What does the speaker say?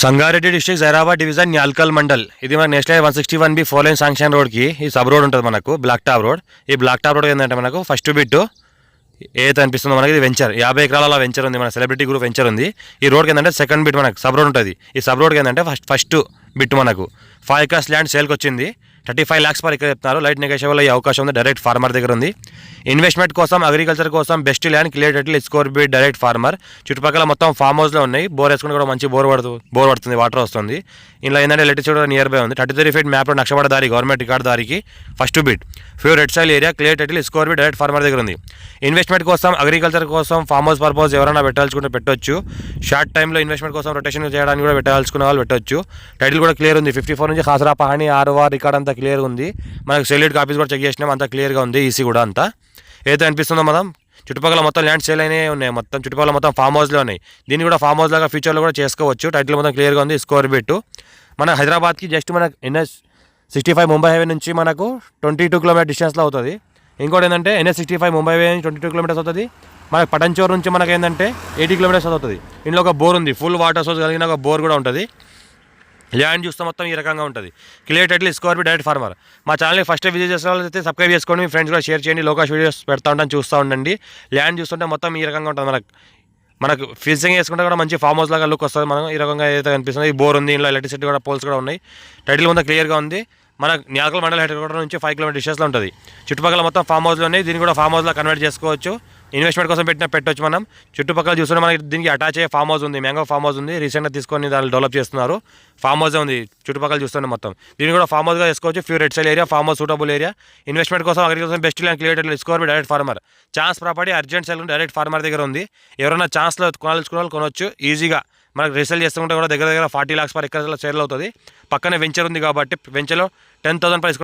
Sangareddy district Zaheerabad division Nyalkal mandal. ఇది మన national one sixty one B four line sanction రోడ్కి ఈ sub road ఉంటుంది మనకు బ్లాక్ టాప్ రోడ్. ఈ బ్లాక్ టాప్ రోడ్ ఏంటంటే మనకు ఫస్ట్ బిట్ ఏదైతే అనిపిస్తుందో మనకి ఇది వెంచర్. యాభై ఎకరాల వెంచర్ ఉంది మన సెలబ్రిటీ గ్రూప్ వెంచర్ ఉంది. ఈ రోడ్కి ఏంటంటే సెకండ్ బిట్ మనకు సబ్ రోడ్ ఉంటుంది. ఈ సబ్ రోడ్కి ఏంటంటే ఫస్ట్ ఫస్ట్ బిట్ మనకు. ఫైవ్ ఎకర్స్ ల్యాండ్ సేల్కి వచ్చింది thirty five lakhs per acre చెప్తున్నారు. లైట్ నెగోషియబుల్ అయ్యే అవకాశం ఉంది. డైరెక్ట్ ఫార్మర్ దగ్గర ఉంది. ఇన్వెస్ట్మెంట్ కోసం అగ్రికల్చర్ కోసం best land clear score be direct farmer చుట్టుపక్కల మొత్తం ఫామ్ హౌస్లో ఉన్నాయి. బోర్ వేసుకుని కూడా మంచి బోర్ పడుతు బోర్ పడుతుంది. వాటర్ వస్తుంది. ఇలా ఏంటంటే ఎలక్ట్రిసిటీ కూడా నియర్ బై ఉంది. థర్టీ త్రీ ఫీట్ మ్యాప్లో నక్షపడ దారి గవర్నమెంట్ రికార్డ్ దారికి first bit pure red soil area clear title score be direct farmer దగ్గర ఉంది. ఇన్వెస్ట్మెంట్ కోసం అగ్రికల్చర్ కోసం ఫామ్ హౌస్ పర్పస్ ఎవరైనా పెట్టాల్సుకుంటే పెట్టొచ్చు. షార్ట్ టైంలో ఇన్వెస్ట్మెంట్ కోసం రొటేషన్ చేయడానికి కూడా పెట్టాల్సుకున్న వాళ్ళు పెట్టొచ్చు. టైటిల్ కూడా క్లియర్ ఉంది. ఫిఫ్టీ ఫోర్ నుంచి హాసరా పహాణి ఆర్ఓఆర్ రికార్డ్ అంతా క్లియర్ ఉంది. మనకు సెల్యూట్ కాపీస్ కూడా చెక్ చేసినాం అంతా క్లియర్గా ఉంది ఈసీ కూడా అంతా. ఏదైతే అనిపిస్తుందో మనం చుట్టుపక్కల మొత్తం ల్యాండ్ సేల్ అయినే ఉన్నాయి మొత్తం చుట్టుపక్కల మొత్తం ఫామ్ హౌస్లో ఉన్నాయి. దీన్ని కూడా ఫామ్ హౌస్ లాగా ఫ్యూచర్లో కూడా చేసుకోవచ్చు. టైటిల్ మొత్తం క్లియర్గా ఉంది స్కోర్ బెట్టు మన హైదరాబాద్కి జస్ట్ మన NS sixty five Mumbai highway నుంచి మనకు ట్వంటీ టూ కిలోమీటర్ డిస్టెన్స్లో అవుతుంది. ఇంకోటి ఏంటంటే NS sixty five Mumbai highway నుంచి ట్వంటీ టూ కిలోమీటర్స్ అవుతుంది. మనకు పటంచోర్ నుంచి మనకి ఏంటంటే ఎయిటీ కిలోమీటర్స్ అవుతుంది. ఇందులో ఒక బోర్ ఉంది ఫుల్ వాటర్ సోర్స్ కలిగిన ఒక బోర్ కూడా ఉంటుంది. ల్యాండ్ చూస్తే మొత్తం ఈ రకంగా ఉంటుంది. Clear title score direct farmer మా ఛానల్ని ఫస్ట్ విజిట్ చేసిన వాళ్ళు అయితే సబ్స్క్రైబ్ చేసుకోండి మీ ఫ్రెండ్స్ కూడా షేర్ చేయండి లోకాష్ వీడియోస్ పెడతా ఉంటాను చూస్తూ ఉండండి. ల్యాండ్ చూస్తుంటే మొత్తం ఈ రకంగా ఉంటుంది మనకు. మనకు ఫిన్సింగ్ వేసుకుంటే కూడా మంచి ఫామ్ హౌస్ లాగా లుక్ వస్తుంది మనం ఈ రకంగా ఏదైతే కనిపిస్తుంది. ఈ బోర్ ఉంది ఇందులో ఎలక్ట్రిసిటీ కూడా పోల్స్ కూడా ఉన్నాయి. టైటిల్ ముందు క్లియర్గా ఉంది. మన న్యాకల్ మండల హెడ్ క్వార్టర్ నుంచి ఫైవ్ కిలోమీటర్ డిస్టెన్స్లో ఉంటుంది. చుట్టుపక్కల మొత్తం ఫామ్ హౌస్లోనే దీన్ని కూడా ఫామ్ హౌస్లో కన్వర్ట్ చేసుకోవచ్చు. ఇన్వెస్ట్మెంట్ కోసం పెట్టిన పెట్టొచ్చు మనం. చుట్టుపక్కల చూస్తున్న మనకి దీనికి అటాచ్ అయ్యే ఫామ్ హౌస్ ఉంది మ్యాంగో ఫామ్ హౌస్ ఉంది. రీసెంట్గా తీసుకొని దాన్ని డెవలప్ చేస్తున్నారు. ఫామ్ హౌస్ ఉంది చుట్టుపక్కల చూస్తున్న మొత్తం. దీన్ని కూడా ఫామ్ హౌస్గా చేసుకోవచ్చు. Pure red soil area farm house suitable area. Investment కోసం agriculture best land clear score direct farmer. Chance property urgent sell direct farmer దగ్గర ఉంది. ఎవరైనా ఛాన్స్లో కొనాలనుకున్న వాళ్ళు కొనవచ్చు ఈజీగా మనకు రీసెల్ చేస్తుంటే కూడా దగ్గర దగ్గర ఫార్టీ లాక్స్ పర్ ఎక్కడ సేల్ అవుతుంది. పక్కనే వెంచర్ ఉంది కాబట్టి వెంచర్లో టెన్ థౌసండ్ ప్రైస్